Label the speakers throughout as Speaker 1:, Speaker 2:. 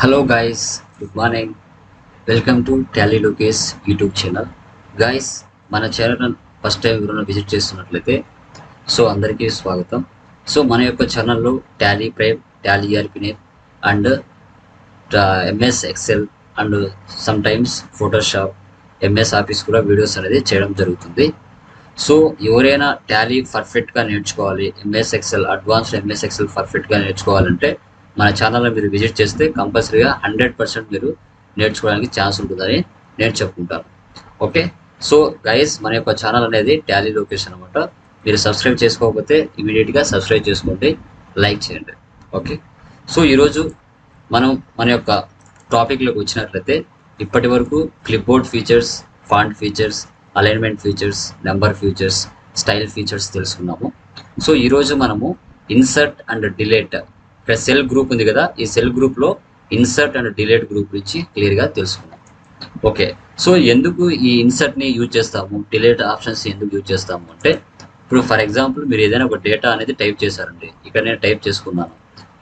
Speaker 1: Hello guys good morning welcome to Tally Lokesh YouTube channel guys మన channel first time ఎవరైనా visit చేస్తున్నట్లయితే so అందరికీ స్వాగతం. So మన యొక్క ఛానల్లో Tally prime Tally ఆర్పినేట్ and MS Excel and some times Photoshop MS Office కూడా videos అనేది చేయడం జరుగుతుంది. సో ఎవరైనా టాలీ పర్ఫెక్ట్గా నేర్చుకోవాలి MS Excel advanced MS Excel పర్ఫెక్ట్గా నేర్చుకోవాలంటే మన ఛానల్లో మీరు విజిట్ చేస్తే కంపల్సరీగా హండ్రెడ్ పర్సెంట్ మీరు నేర్చుకోవడానికి ఛాన్స్ ఉంటుందని నేను చెప్పుకుంటాను. ఓకే సో గైస్ మన యొక్క ఛానల్ అనేది టాలీ లొకేషన్ అనమాట మీరు సబ్స్క్రైబ్ చేసుకోకపోతే ఇమీడియట్గా సబ్స్క్రైబ్ చేసుకోండి. లైక్ చేయండి. ఓకే సో ఈరోజు మనం మన యొక్క టాపిక్లోకి వచ్చినట్లయితే ఇప్పటి వరకు clip board features font features alignment features number features style features తెలుసుకున్నాము. సో ఈరోజు మనము ఇన్సర్ట్ అండ్ డిలేట్ ఇక్కడ సెల్ గ్రూప్ ఉంది కదా ఈ సెల్ గ్రూప్లో ఇన్సర్ట్ అండ్ డిలేట్ గ్రూప్ గురించి క్లియర్గా తెలుసుకున్నాం ఓకే సో ఎందుకు ఈ ఇన్సర్ట్ని యూజ్ చేస్తాము? డిలేట్ ఆప్షన్స్ ఎందుకు యూజ్ చేస్తాము అంటే ఇప్పుడు ఫర్ ఎగ్జాంపుల్ మీరు ఏదైనా ఒక డేటా అనేది టైప్ చేశారండి. ఇక్కడ నేను టైప్ చేసుకున్నాను.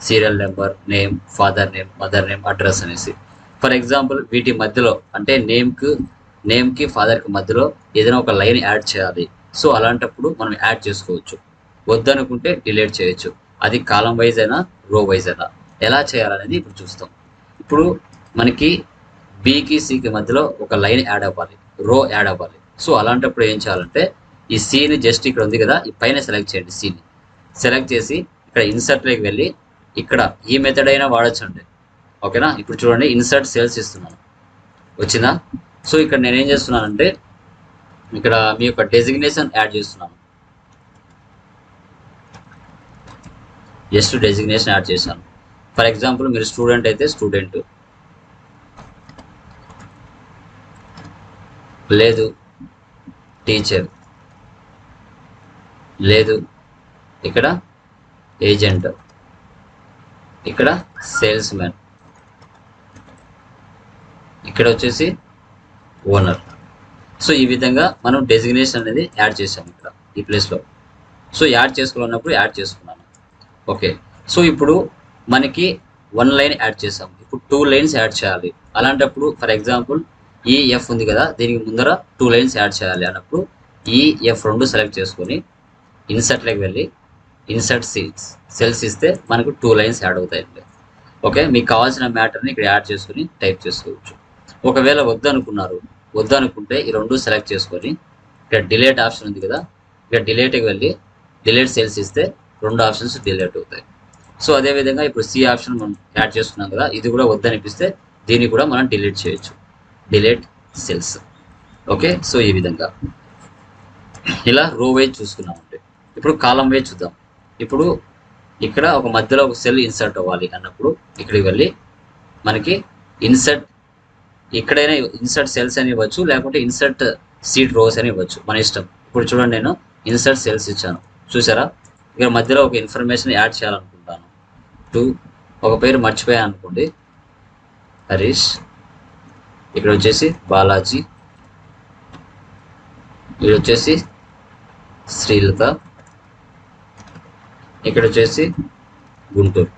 Speaker 1: Serial number name father name mother name address అనేసి. ఫర్ ఎగ్జాంపుల్ వీటి మధ్యలో అంటే నేమ్కి నేమ్కి ఫాదర్కి మధ్యలో ఏదైనా ఒక లైన్ యాడ్ చేయాలి. సో అలాంటప్పుడు మనం యాడ్ చేసుకోవచ్చు. వద్దనుకుంటే డిలీట్ చేయొచ్చు. అది కాలం వైజ్ అయినా రో వైజ్ అయినా. ఎలా చేయాలనేది ఇప్పుడు చూస్తాం. ఇప్పుడు మనకి బీకి సికి మధ్యలో ఒక లైన్ యాడ్ అవ్వాలి. రో యాడ్ అవ్వాలి. సో అలాంటప్పుడు ఏం చేయాలంటే ఈ సీని జస్ట్ ఇక్కడ ఉంది కదా ఈ పైన సెలెక్ట్ చేయండి సీని సెలెక్ట్ చేసి ఇక్కడ ఇన్సర్ట్లోకి వెళ్ళి ఇక్కడ ఈ మెథడ్ అయినా వాడచ్చండి. ఓకేనా? ఇప్పుడు చూడండి ఇన్సర్ట్ సేల్స్ ఇస్తున్నాను వచ్చిందా? సో ఇక్కడ నేనేం చేస్తున్నానంటే ఇక్కడ మీ యొక్క డెసిగ్నేషన్ యాడ్ చేస్తున్నాను. జస్ట్ డెసిగ్నేషన్ యాడ్ చేశాను. ఫర్ ఎగ్జాంపుల్ మీరు స్టూడెంట్ అయితే స్టూడెంట్ లేదు టీచర్ లేదు ఇక్కడ ఏజెంట్ ఇక్కడ సేల్స్ మ్యాన్ ఇక్కడ వచ్చేసి ఓనర్ సో ఈ విధంగా మనం డెసిగ్నేషన్ అనేది యాడ్ చేసాం ఇక్కడ ఈ ప్లేస్లో సో యాడ్ చేసుకోవాలన్నప్పుడు యాడ్ చేసుకున్నాను. ఓకే. సో ఇప్పుడు మనకి వన్ లైన్ యాడ్ చేసాం. ఇప్పుడు టూ లైన్స్ యాడ్ చేయాలి. అలాంటప్పుడు ఫర్ ఎగ్జాంపుల్ ఈ ఎఫ్ ఉంది కదా దీనికి ముందర టూ లైన్స్ యాడ్ చేయాలి అన్నప్పుడు e, ఈ ఎఫ్ రెండు సెలెక్ట్ చేసుకొని ఇన్సర్ట్లోకి వెళ్ళి ఇన్సర్ట్ సీల్స్ సెల్స్ ఇస్తే మనకు టూ లైన్స్ యాడ్ అవుతాయండి. ఓకే? మీకు కావాల్సిన మ్యాటర్ని ఇక్కడ యాడ్ చేసుకుని టైప్ చేసుకోవచ్చు. ఒకవేళ వద్దనుకున్నారు వద్దనుకుంటే ఈ రెండు సెలెక్ట్ చేసుకొని ఇక్కడ డిలేట్ ఆప్షన్ ఉంది కదా ఇక్కడ డిలేట్కి వెళ్ళి డిలేట్ సెల్స్ ఇస్తే రెండు ఆప్షన్స్ డిలేట్ అవుతాయి. సో అదేవిధంగా ఇప్పుడు సి ఆప్షన్ మనం యాడ్ చేసుకున్నాం కదా ఇది కూడా వద్దనిపిస్తే దీన్ని కూడా మనం డిలీట్ చేయొచ్చు. డిలేట్ సెల్స్ ఓకే సో ఈ విధంగా. ఇలా రో వైజ్ చూసుకున్నామండి ఇప్పుడు కాలం వైజ్ చూద్దాం. ఇప్పుడు ఇక్కడ ఒక మధ్యలో ఒక సెల్ ఇన్సర్ట్ అవ్వాలి అన్నప్పుడు ఇక్కడికి వెళ్ళి మనకి ఇన్సర్ట్ ఇక్కడైనా ఇన్సర్ట్ సెల్స్ అని ఇవ్వచ్చు లేకుంటే ఇన్సర్ట్ సీట్ రోస్ అని ఇవ్వచ్చు. మన ఇష్టం. ఇప్పుడు చూడండి నేను ఇన్సర్ట్ సెల్స్ ఇచ్చాను. చూసారా? ఇక్కడ మధ్యలో ఒక ఇన్ఫర్మేషన్ యాడ్ చేయాలనుకుంటాను. టూ ఒక పేరు మర్చిపోయాను అనుకోండి. హరీష్ ఇక్కడ వచ్చేసి బాలాజీ ఇక్కడ వచ్చేసి శ్రీలత ఇక్కడ వచ్చేసి గుంటూరు.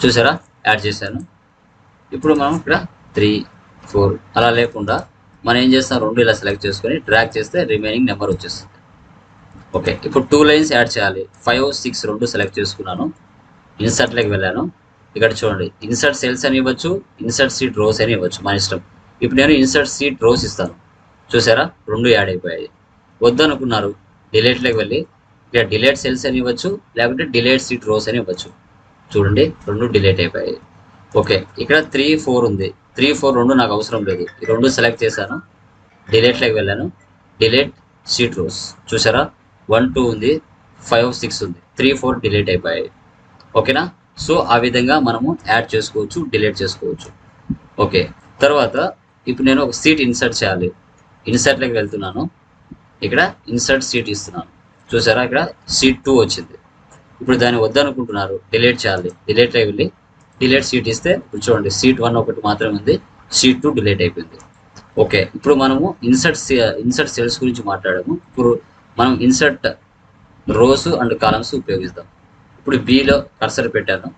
Speaker 1: చూసారా? యాడ్ చేశాను. ఇప్పుడు మనం ఇక్కడ త్రీ ఫోర్ అలా లేకుండా మనం ఏం చేస్తాం? రెండు ఇలా సెలెక్ట్ చేసుకొని ట్రాక్ చేస్తే రిమైనింగ్ నెంబర్ వచ్చేస్తుంది. ఓకే ఇప్పుడు టూ లైన్స్ యాడ్ చేయాలి. ఫైవ్ సిక్స్ రెండు సెలెక్ట్ చేసుకున్నాను. ఇన్సర్ట్లోకి వెళ్ళాను. ఇక్కడ చూడండి ఇన్సర్ట్ సెల్స్ అని ఇవ్వచ్చు ఇన్సర్ట్ సీట్ రోస్ అని ఇవ్వచ్చు మన ఇష్టం. ఇప్పుడు నేను ఇన్సర్ట్ సీట్ రోస్ ఇస్తాను. చూసారా? రెండు యాడ్ అయిపోయాయి. వద్దనుకున్నారు డిలేట్లోకి వెళ్ళి ఇక్కడ డిలేట్ సెల్స్ అని ఇవ్వచ్చు లేకపోతే డిలేట్ సీట్ రోస్ అని ఇవ్వచ్చు. చూడండి రెండు డిలేట్ అయిపోయాయి. ఓకే ఇక్కడ త్రీ ఫోర్ ఉంది. త్రీ ఫోర్ రెండు నాకు అవసరం లేదు. ఈ రెండు సెలెక్ట్ చేశాను. డిలేట్లోకి వెళ్ళాను. Delete sheet rows. చూసారా? వన్ టూ ఉంది ఫైవ్ సిక్స్ ఉంది. త్రీ ఫోర్ డిలీట్ అయిపోయాయి. ఓకేనా? సో ఆ విధంగా మనము యాడ్ చేసుకోవచ్చు డిలీట్ చేసుకోవచ్చు. ఓకే. తర్వాత ఇప్పుడు నేను ఒక సీట్ ఇన్సర్ట్ చేయాలి. ఇన్సర్ట్లోకి వెళ్తున్నాను. ఇక్కడ ఇన్సర్ట్ సీట్ ఇస్తున్నాను. చూసారా? ఇక్కడ సీట్ టూ వచ్చింది. ఇప్పుడు దాన్ని వద్దనుకుంటున్నారు. డిలీట్ చేయాలి. డిలీట్లోకి వెళ్ళి డిలీట్ సీట్ ఇస్తే ఇప్పుడు చూడండి సీట్ వన్ ఒకటి మాత్రమే ఉంది. సీట్ టూ డిలీట్ అయిపోయింది. ఓకే. ఇప్పుడు మనము ఇన్సర్ట్ ఇన్సర్ట్ సెల్స్ గురించి మాట్లాడము. ఇప్పుడు మనం ఇన్సర్ట్ రోస్ అండ్ కాలమ్స్ ఉపయోగిస్తాం. ఇప్పుడు బిలో కర్సర్ పెట్టాను.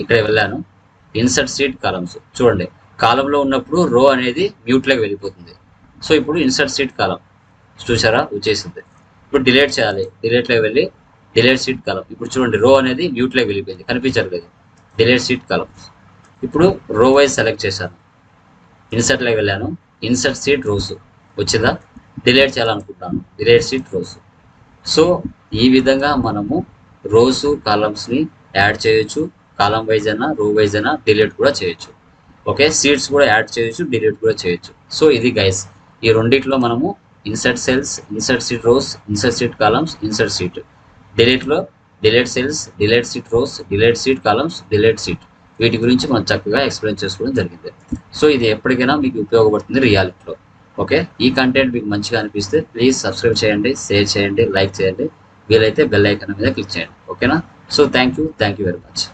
Speaker 1: ఇక్కడ వెళ్ళాను. ఇన్సర్ట్ సీట్ కాలమ్స్ చూడండి కాలంలో ఉన్నప్పుడు రో అనేది మ్యూట్లోకి వెళ్ళిపోతుంది. సో ఇప్పుడు ఇన్సర్ట్ సీట్ కాలం చూసారా వచ్చేసింది. ఇప్పుడు డిలేట్ చేయాలి. డిలేట్లోకి వెళ్ళి డిలేట్ సీట్ కాలం ఇప్పుడు చూడండి రో అనేది మ్యూట్లోకి వెళ్ళిపోయింది. కనిపించట్లేదు డిలేట్ సీట్ కాలం ఇప్పుడు రో వైజ్ సెలెక్ట్ చేశాను. ఇన్సర్ట్లోకి వెళ్ళాను. ఇన్సర్ట్ సీట్ రోస్ వచ్చిందా? డిలేట్ చేయాలనుకుంటాను డిలేట్ సీట్ రోస్ సో ఈ విధంగా మనము రోస్ కాలమ్స్ని యాడ్ చేయొచ్చు. కాలం వైజ్ అయినా రో వైజ్ అయినా డిలీట్ కూడా చేయొచ్చు. ఓకే సీట్స్ కూడా యాడ్ చేయొచ్చు డిలీట్ కూడా చేయొచ్చు. సో ఇది గైస్ ఈ రెండిట్లో మనము insert cells insert sheet rows insert sheet columns insert sheet డిలీట్లో delete cells delete sheet rows delete sheet columns delete sheet వీటి గురించి మనం చక్కగా ఎక్స్ప్లెయిన్ చేసుకోవడం జరిగింది. సో ఇది ఎప్పటికైనా మీకు ఉపయోగపడుతుంది రియాలిటీలో ఓకే? ఈ కంటెంట్ మీకు మంచిగా అనిపిస్తే ప్లీజ్ సబ్స్క్రైబ్ చేయండి షేర్ చేయండి లైక్ చేయండి. వీలైతే బెల్ ఐకాన్ మీద క్లిక్ చేయండి. ఓకేనా? So thank you thank you very much